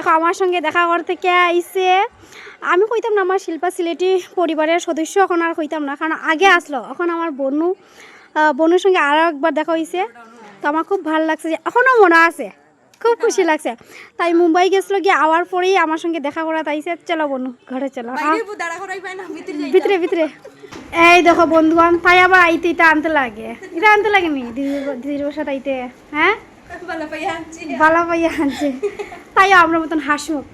দেখো আমার সঙ্গে দেখা করতে কে আইসে আমি কইতাম না আমার শিল্পা সিলেটি পরিবারের সদস্য এখন আর কইতাম না। কারণ আগে আসলো এখন আমার বনু আহ, বনুর সঙ্গে আরও একবার দেখা হয়েছে তো আমার খুব ভালো লাগছে যে এখনও মনে আছে খুব খুশি লাগছে। তাই মুম্বাই গেছিল গিয়ে আওয়ার পরেই আমার সঙ্গে দেখা করা তাইছে চলো বনু ঘরে চলো ভিতরে ভিতরে এই দেখো বন্ধুগণ তাই আবার আইতে এটা আনতে লাগে। এটা আনতে লাগে নি দিদির দিদির বাসা তাইতে হ্যাঁ? বালা পাইয়া আনছে তাই আমরা মতন হাসুক।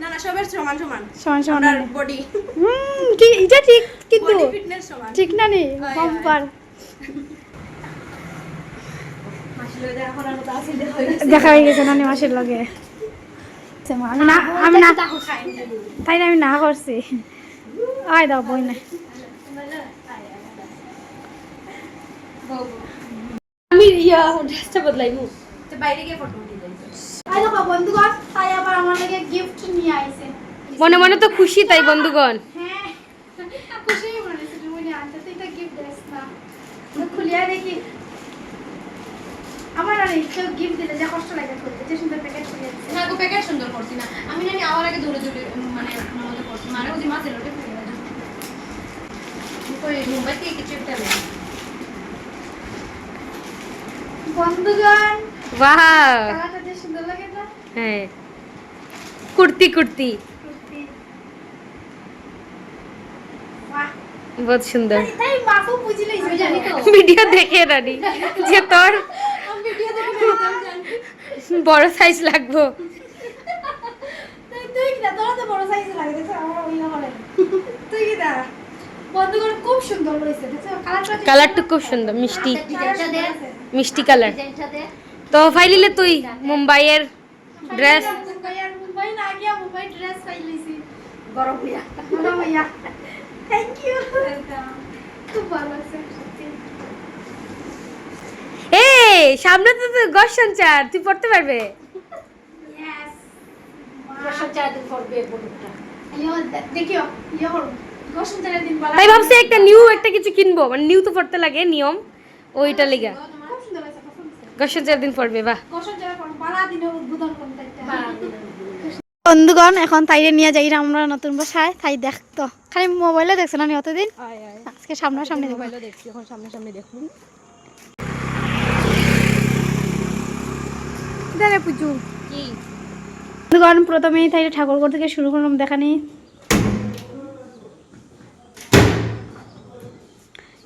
না না সবার সমান সমান। সমান সমান বডি হুম এটা ঠিক কিন্তু ঠিক না দেখা হয়ে গেছে। নানি মাসের লগে? আচ্ছা, আমি না আমি না তাই না আমি না করছি। আয় দাও বই না। ইয়া ড্রেসটা বদলাইমু তো বাইরে গিয়ে ফটো উঠে যাই আয় দেখো বন্ধুগণ তাই আবার আমার লাগে গিফট নিয়ে আইছে। মনে মনে তো খুশি তাই বন্ধুগণ। হ্যাঁ খুশি মনে হচ্ছে তুমি আনতে তো এটা গিফট দিস না। তো খুলিয়া দেখি আমার আর গিফট দিলে যা কষ্ট লাগে করতে যে সুন্দর প্যাকেট না গো প্যাকেট সুন্দর করছি না। আমি জানি আমার আগে দৌড়ে দৌড়ে মানে মনে করছি। মানে ওই লোটে ফেলে মুম্বাই থেকে কিছু একটা নেই বন্ধুগণ বাহ কালারটা যে সুন্দর লাগে না হ্যাঁ। কুর্তি কুর্তি। বহুত সুন্দর। ভিডিও দেখে রানি যে তোর বড় সাইজ লাগবো। কালারটা খুব সুন্দর মিষ্টি। মিষ্টি কালার। তো ফাইলিলে তুই মুম্বাইয়ের ড্রেস মুম্বাই আর মুম্বাই না গিয়া মুম্বাই ড্রেস পাইলিছি গরম হইয়া ভালো ভাইয়া থ্যাংক ইউ খুব ভালো লাগছে সত্যি এ সামনে তো তো গস সঞ্চার তুই পড়তে পারবে? তাই ভাবছি একটা নিউ একটা কিছু কিনবো মানে নিউ তো পড়তে লাগে নিয়ম ওইটা লেগা। দিন পড়বে গোসন বালা দিনে উদ্বোধন করতে বন্ধুগণ এখন তাইরে নিয়ে যাই আমরা নতুন বাসায় তাই দেখতো। খালি মোবাইলে দেখছে না অতদিন? আয় আয়। আজকে সামনাসামনি মোবাইলে দেখছি এখন সামনে সামনে দেখুন। দাঁড়া পুজো। কি? বন্ধুগণ প্রথমেই তাই ঠাকুরঘর থেকে শুরু করলাম দেখানি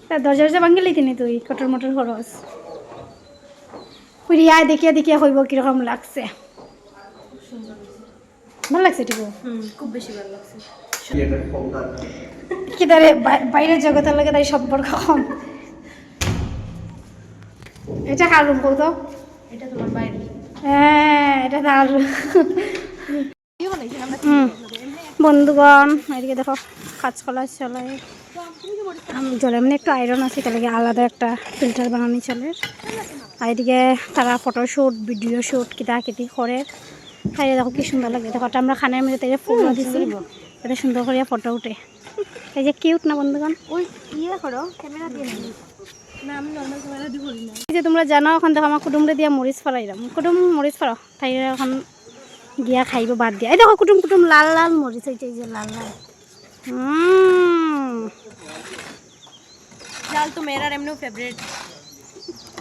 তা দরজা দরজা ভাঙ্গিলি তিনি তুই? কটর মটর খরচ। আয় দেখিয়া দেখিয়া হইব কীরকম লাগছে। ভালো লাগছে টিপু? হুম খুব বেশি ভালো লাগছে। কি তারে বাইরের জগতের লাগে তাই সম্পর্ক কম। এটা কার রুম বলতো এটা তোমার বাইরে হ্যাঁ এটা তার। বন্ধুগণ এদিকে দেখো কাঁচকলা চলে আম- জলে মানে একটু আয়রন আছে তাহলে আলাদা একটা ফিল্টার বানানি চলে। আর এদিকে তারা ফটোশ্যুট ভিডিও শ্যুট কিতা কিতি করে তাই দেখো কি সুন্দর লাগে দেখো এটা আমরা খানের মধ্যে তাই ফুল দিছি এটা সুন্দর করে ফটো উঠে। এই যে কিউট না বন্ধুগণ? ওই ইয়ে করো ক্যামেরা দিয়ে না আমি নর্মাল ক্যামেরা দিয়ে না। এই যে তোমরা জানো এখন দেখো আমার কুটুমরে দিয়া মরিচ ফলাইলাম কুটুম মরিচ ফলাও। তাই এখন গিয়া খাইব বাদ দিয়া। এই দেখো কুটুম কুটুম লাল লাল মরিচ হয়েছে এই যে লাল লাল। চাল তো মেয়েরার এমনিও ফেভারিট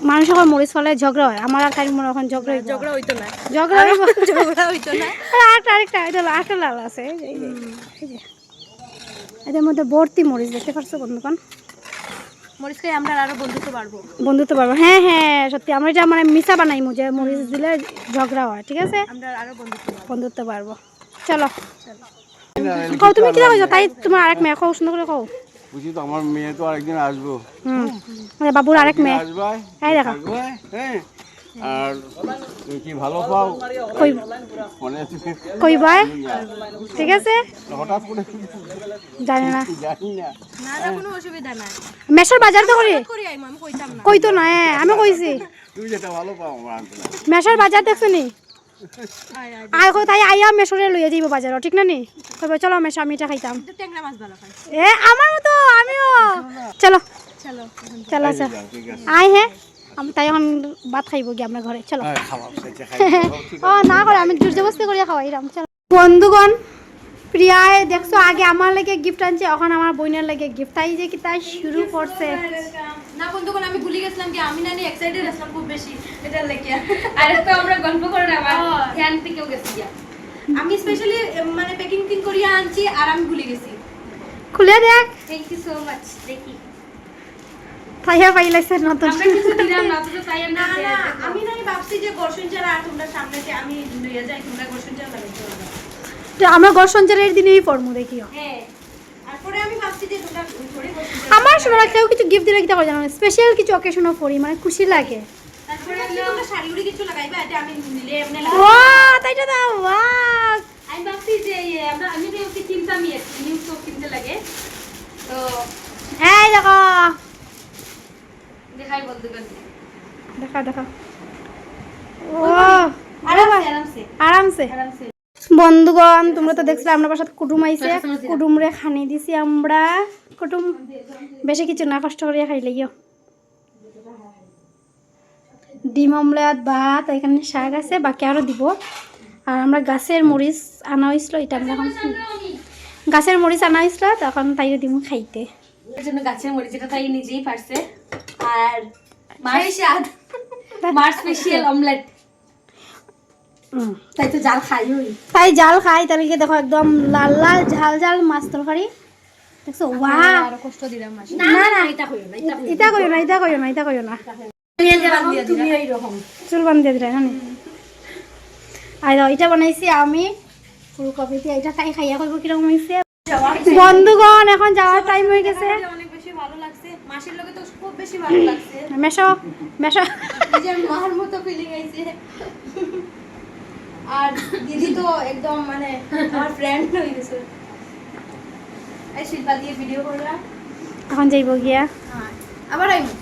মানুষ এখন মরিচ ফলাই ঝগড়া হয়। আমার আর এখন ঝগড়া হইব ঝগড়া হইতো না। ঝগড়া ঝগড়া হইতো না। আর আরেকটা এটা আরেকটা লাল আছে। যে, যে, যে। এদের মধ্যে ভর্তি মরিচ দেখতে পারছ বন্ধুগণ? মরিচ খাই আমরা আরও বন্ধুত্ব পারব বন্ধুত্ব পারব হ্যাঁ হ্যাঁ সত্যি। আমরা এটা মানে মিশা বানাইমু যে মরিচ দিলে ঝগড়া হয় ঠিক আছে? আমরা আরও বন্ধুত্ব বন্ধুত্ব পারব চলো। কও তুমি কিরা কইছো? তাই তোমার আরেক মেয়ে কও সুন্দর করে কও। বুঝি তো আমার মেয়ে তো আরেকদিন আসব। হুম। মানে বাবুর আরেক মেয়ে। আসবে এই দেখো। হ্যাঁ আর তুমি কি ভালো পাও? কই? মনে আছে? কই বয় ঠিক আছে? হঠাৎ করে জানি না। জানি না। না কোনো অসুবিধা নাই। মেশর বাজার তো করি? করি আইমু আমি কইতাম না। কই তো না হ্যাঁ, আমি কইছি। তুমি যেটা ভালো পাও আমার মেশর বাজার দেখছ নি? আয় আয় আর কই তাই আইয়া মেশরে লইয়া যাইব বাজার ঠিক না নি? কইব চলো মেশো আমি এটা খাইতাম। তো ট্যাংরা মাছ ভালো খাই এ আমার মতো আমিও। চলো। চলো চলো ঠিক আছে। আয় হ্যাঁ। আমি তাই এখন ভাত খাইব গিয়ে আমরা ঘরে। চলো। হ্যাঁ, সেটা খাই ও না করে আমি জোর জবস্তি করিয়া খাওয়াইলাম। চলো। বন্ধুগণ প্রিয়ায় দেখছ আগে আমার লাগে গিফট আনছে এখন আমার বোনের লাগে গিফট তাই যে কি তাই শুরু করছে। না বন্ধুগণ আমি ভুলে গেছিলাম কি আমি এক্সাইটেড আসলাম খুব বেশি এটা লেগে আরে তো আমরা গল্প করে আমার হ্যাঁ। ধ্যান থেকেও গেছি আমি স্পেশালি মানে প্যাকিং করিয়া আনছি আর আমি ভুলে গেছি। খুলে দেখ। থ্যাংক ইউ সো মাচ দেখি। পাইলাইছে আমরা কিছু দিলাম না অথচ তাই না না আমি নানি ভাবছি যে বর্ষণ ছাড়া আর তোমরা সামনে যে আমি লইয়া যাই তোমরা বর্ষণ ছাড়া লাগাইতে পারবে তো আমরা দিনেই পড়ব দেখিও। হ্যাঁ তারপরে আমি ভাবছি যে তোমরা থোড়ি বর্ষণ কেউ কিছু গিফট দিলে কিতা করে জানো স্পেশাল কিছু অকেশনও পড়ি মানে খুশি লাগে। তারপরে আমি তোমরা শাড়ি উড়ি কিছু লাগাইবা এটা আমি নিলে এমনি ওয়া তাইটা দাও ওয়া আমি ভাবছি যে ইয়ে, আমরা আমি তো ওকে কিনতামই আর নিউ তো কিনতে লাগে। তো এই দেখো। দেখাই বলতে দেখা দেখা। ও আরামসে আরামসে। আরামসে। আরামসে। বন্ধুগণ তোমরা তো দেখছিলে আমরা বাসাত কুটুম আইছে। কুটুমরে খানি দিছি আমরা। কুটুম বেশি কিছু না কষ্ট করিয়া খাইলে গিয়ে। ডিম অমলেট ভাত এখানে শাক আছে বাকি আরও দিব। আর আমরা গাছের মরিচ আনা হয়েছিল এটা আমরা এখন গাছের মরিচ আনা হয়েছিল তখন তাইরে দিব খাইতে। গাছের মরিচ যেটা তাই নিজেই পারছে। আর মার স্পেশাল অমলেট। তাই তো জাল খাই তাই জাল খাই তাহলে দেখো একদম লাল লাল ঝাল ঝাল মাছ তরকারি। দেখছ? ওয়া আর কষ্ট দিলাম মাসি না না এটা কইও না এটা করিও না ইটা করিও না ইটা করিও না। তুমি এইরকম চুল বান্ধিয়ে দিলে আর এটা বানাইছি আমি। ফুলকপি দিয়ে এটা তাই খাইয়া করব কীরকম হয়েছে বন্ধুগণ এখন যাওয়ার টাইম হয়ে গেছে। অনেক বেশি ভালো লাগছে। মাসির লগে তো খুব বেশি ভালো লাগছে। মেশো মেশো। নিজের মার মতো ফিলিং আইছে আর দিদি তো একদম মানে আমার ফ্রেন্ড হয়ে গেছে। এই শিল্পা দিয়ে ভিডিও করলাম। এখন যাইব গিয়া। হ্যাঁ আবার আইমু।